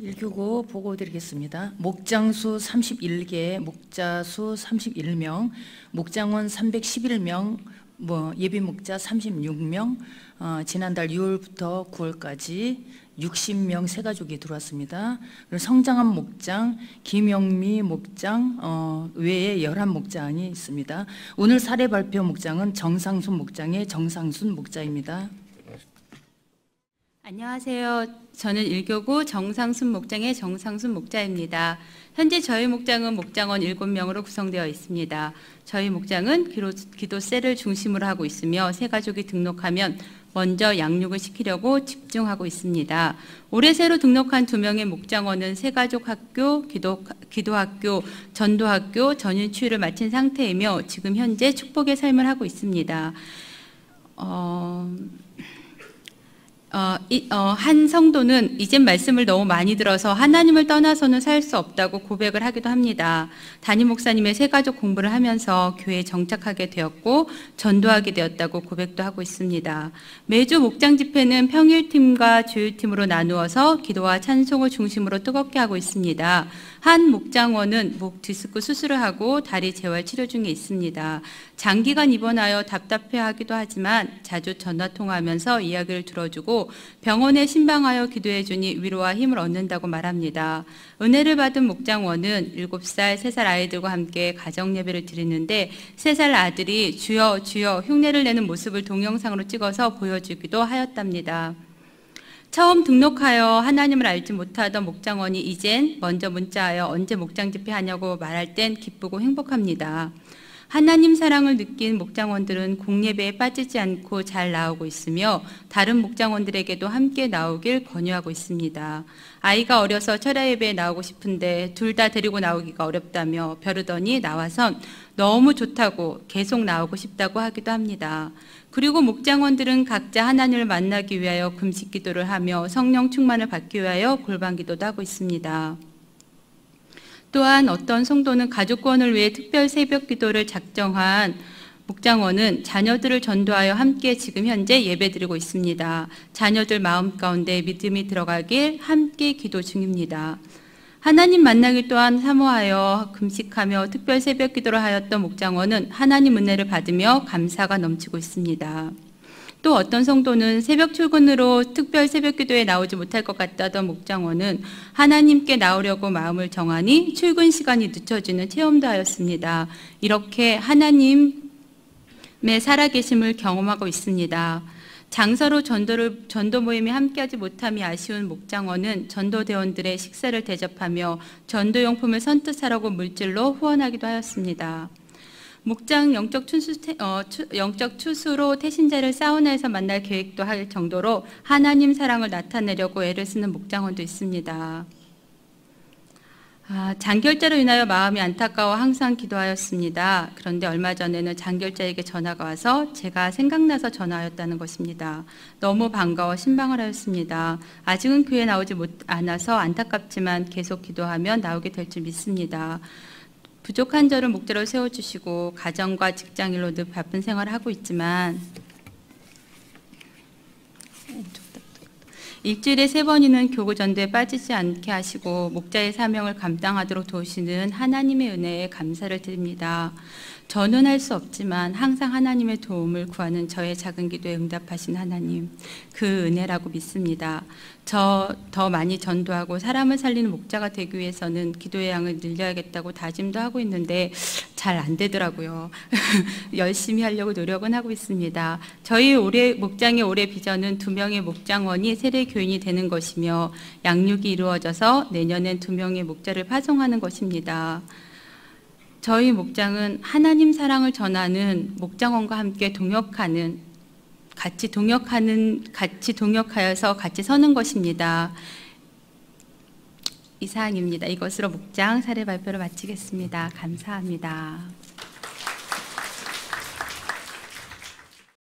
1교구 보고 드리겠습니다. 목장수 31개, 목자수 31명, 목장원 311명, 뭐 예비 목자 36명, 어, 지난달 6월부터 9월까지 60명 세 가족이 들어왔습니다. 그리고 성장한 목장, 김영미 목장 어, 외에 11목장이 있습니다. 오늘 사례 발표 목장은 정상순 목장의 정상순 목자입니다. 안녕하세요. 저는 1교구 정상순 목장의 정상순 목자입니다. 현재 저희 목장은 목장원 7명으로 구성되어 있습니다. 저희 목장은 기도, 기도세를 중심으로 하고 있으며 새 가족이 등록하면 먼저 양육을 시키려고 집중하고 있습니다. 올해 새로 등록한 두 명의 목장원은 새가족 학교, 기도, 기도학교, 전도학교 전인추위를 마친 상태이며 지금 현재 축복의 삶을 하고 있습니다. 어... 어, 이, 어, 한 성도는 이젠 말씀을 너무 많이 들어서 하나님을 떠나서는 살 수 없다고 고백을 하기도 합니다. 담임 목사님의 새가족 공부를 하면서 교회에 정착하게 되었고 전도하게 되었다고 고백도 하고 있습니다. 매주 목장 집회는 평일팀과 주일팀으로 나누어서 기도와 찬송을 중심으로 뜨겁게 하고 있습니다. 한 목장원은 목 디스크 수술을 하고 다리 재활 치료 중에 있습니다. 장기간 입원하여 답답해하기도 하지만 자주 전화 통화하면서 이야기를 들어주고 병원에 신방하여 기도해 주니 위로와 힘을 얻는다고 말합니다. 은혜를 받은 목장원은 7살, 3살 아이들과 함께 가정 예배를 드리는데 3살 아들이 주여 주여 흉내를 내는 모습을 동영상으로 찍어서 보여주기도 하였답니다. 처음 등록하여 하나님을 알지 못하던 목장원이 이젠 먼저 문자하여 언제 목장 집회하냐고 말할 땐 기쁘고 행복합니다. 하나님 사랑을 느낀 목장원들은 공예배에 빠지지 않고 잘 나오고 있으며 다른 목장원들에게도 함께 나오길 권유하고 있습니다. 아이가 어려서 철야 예배에 나오고 싶은데 둘 다 데리고 나오기가 어렵다며 벼르더니 나와선 너무 좋다고 계속 나오고 싶다고 하기도 합니다. 그리고 목장원들은 각자 하나님을 만나기 위하여 금식 기도를 하며 성령 충만을 받기 위하여 골방 기도도 하고 있습니다. 또한 어떤 성도는 가족권을 위해 특별 새벽 기도를 작정한 목장원은 자녀들을 전도하여 함께 지금 현재 예배드리고 있습니다. 자녀들 마음 가운데 믿음이 들어가길 함께 기도 중입니다. 하나님 만나기 또한 사모하여 금식하며 특별 새벽 기도를 하였던 목장원은 하나님 은혜를 받으며 감사가 넘치고 있습니다. 또 어떤 성도는 새벽 출근으로 특별 새벽 기도에 나오지 못할 것 같다던 목장원은 하나님께 나오려고 마음을 정하니 출근 시간이 늦춰지는 체험도 하였습니다. 이렇게 하나님의 살아계심을 경험하고 있습니다. 장사로 전도를, 전도 모임에 함께하지 못함이 아쉬운 목장원은 전도대원들의 식사를 대접하며 전도용품을 선뜻 사라고 물질로 후원하기도 하였습니다. 목장 영적 추수, 어, 추, 영적 추수로 태신자를 사우나에서 만날 계획도 할 정도로 하나님 사랑을 나타내려고 애를 쓰는 목장원도 있습니다. 아, 장결자로 인하여 마음이 안타까워 항상 기도하였습니다. 그런데 얼마 전에는 장결자에게 전화가 와서 제가 생각나서 전화하였다는 것입니다. 너무 반가워 신방을 하였습니다. 아직은 교회 나오지 못 않아서 안타깝지만 계속 기도하면 나오게 될 줄 믿습니다. 부족한 저를 목자로 세워주시고 가정과 직장일로 늘 바쁜 생활을 하고 있지만 일주일에 세 번이는 교구 전도에 빠지지 않게 하시고 목자의 사명을 감당하도록 도우시는 하나님의 은혜에 감사를 드립니다. 저는 할 수 없지만 항상 하나님의 도움을 구하는 저의 작은 기도에 응답하신 하나님, 그 은혜라고 믿습니다. 저 더 많이 전도하고 사람을 살리는 목자가 되기 위해서는 기도의 양을 늘려야겠다고 다짐도 하고 있는데 잘 안 되더라고요. 열심히 하려고 노력은 하고 있습니다. 저희 올해 목장의 올해 비전은 두 명의 목장원이 세례 교인이 되는 것이며 양육이 이루어져서 내년엔 두 명의 목자를 파송하는 것입니다. 저희 목장은 하나님 사랑을 전하는 목장원과 함께 동역하는 같이 동역하는 같이 동역하여서 같이 서는 것입니다. 이상입니다. 이것으로 목장 사례 발표를 마치겠습니다. 감사합니다.